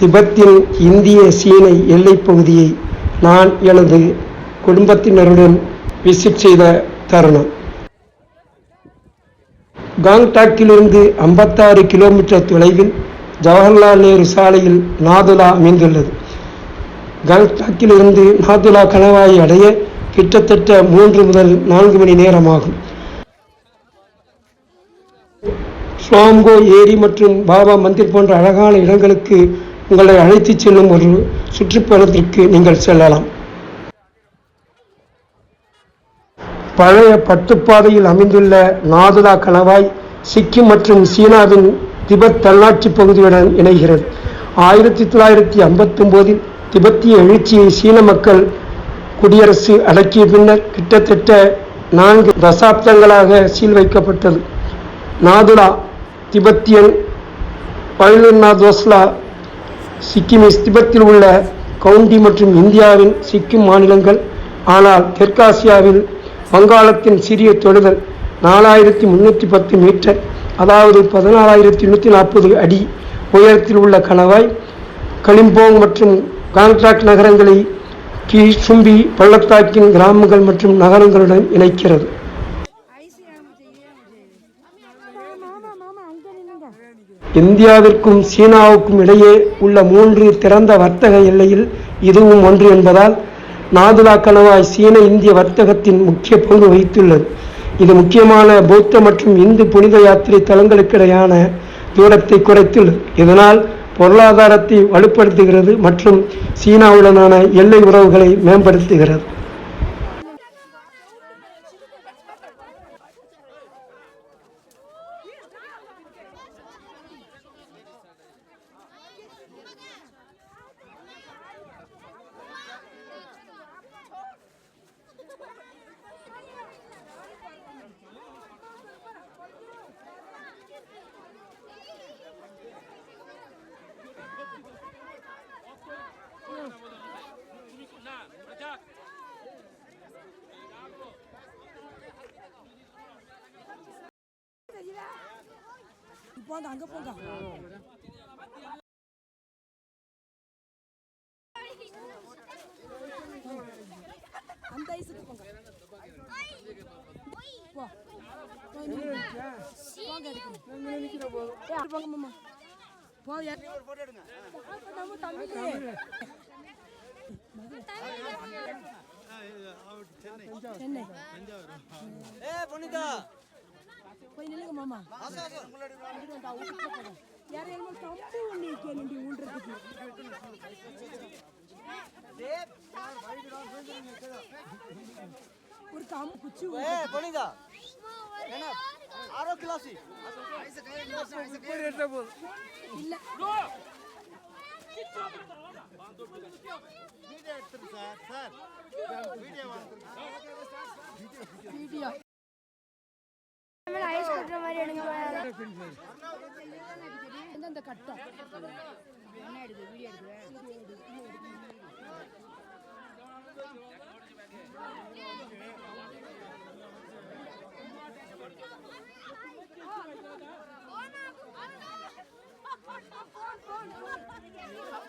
திபெத்தின் இந்திய சீன எல்லைப் பகுதியை நான் எனது குடும்பத்தினருடன் விசிட் செய்த தருணம். காங்டாக்கிலிருந்து ஐம்பத்தாறு கிலோமீட்டர் தொலைவில் ஜவஹர்லால் நேரு சாலையில் நாதுலா அமைந்துள்ளது. காங்டாக்கிலிருந்து நாதுலா கணவாயை அடைய கிட்டத்தட்ட மூன்று முதல் நான்கு மணி நேரமாகும். ஸ்வாம்கோ ஏரி மற்றும் பாபா மந்திர் போன்ற அழகான இடங்களுக்கு உங்களை அழைத்துச் செல்லும் ஒரு சுற்றுப்பயணத்திற்கு நீங்கள் செல்லலாம். பழைய பட்டுப்பாதையில் அமைந்துள்ள நாதுலா கணவாய் சிக்கிம் மற்றும் சீனாவின் திபெத் தன்னாட்சி பகுதியுடன் இணைகிறது. ஆயிரத்தி தொள்ளாயிரத்தி ஐம்பத்தொம்போதில் திபெத்திய எழுச்சியை சீன மக்கள் குடியரசு அடக்கிய பின்னர் கிட்டத்தட்ட நான்கு தசாப்தங்களாக சீல் வைக்கப்பட்டது. நாதுலா திபெத்தியன் பைலுன்னா தோஸ்லா சிக்கிமிஸ் திபெத்தில் உள்ள கவுண்டி மற்றும் இந்தியாவின் சிக்கிம் மாநிலங்கள் ஆனால் தெற்காசியாவில் வங்காளத்தின் சிறிய தொடுதல் நாலாயிரத்தி முந்நூற்றி பத்து மீட்டர் அதாவது பதினாலாயிரத்தி நூற்றி நாற்பது அடி உயரத்தில் உள்ள கணவாய் கலிம்போங் மற்றும் காங்டாக் நகரங்களை கீழ்சும்பி பள்ளத்தாக்கின் கிராமங்கள் மற்றும் நகரங்களுடன் இணைக்கிறது மாமா மாமா அங்க நின்னுங்க இந்தியாவிற்கும் சீனாவுக்கும் இடையே உள்ள மூன்று திறந்த வர்த்தக எல்லையில் இதுவும் ஒன்று என்பதால் நாதுலா கணவாய் சீன இந்திய வர்த்தகத்தின் முக்கிய பங்கு வகித்துள்ளது. இது முக்கியமான பௌத்த மற்றும் இந்து புனித யாத்திரை தலங்களுக்கிடையான தூரத்தை குறைத்துள்ளது. இதனால் பொருளாதாரத்தை வலுப்படுத்துகிறது மற்றும் சீனாவுடனான எல்லை உறவுகளை மேம்படுத்துகிறது. போங்க அங்க போங்க அந்த ஐஸுக்கு போங்க போய். போங்க எடுக்கணும். ஏய், அப்படி போங்க పోయి నిలుగు మామ యారేమో కంపు ఉండి ఇక్కేనండి ఉండరికి ஒரு காம குச்சி ஏ பொனிதா என்ன வீடியோ கட்டுற மாதிரி எடுங்க இந்த கட்டம் தெரியுமா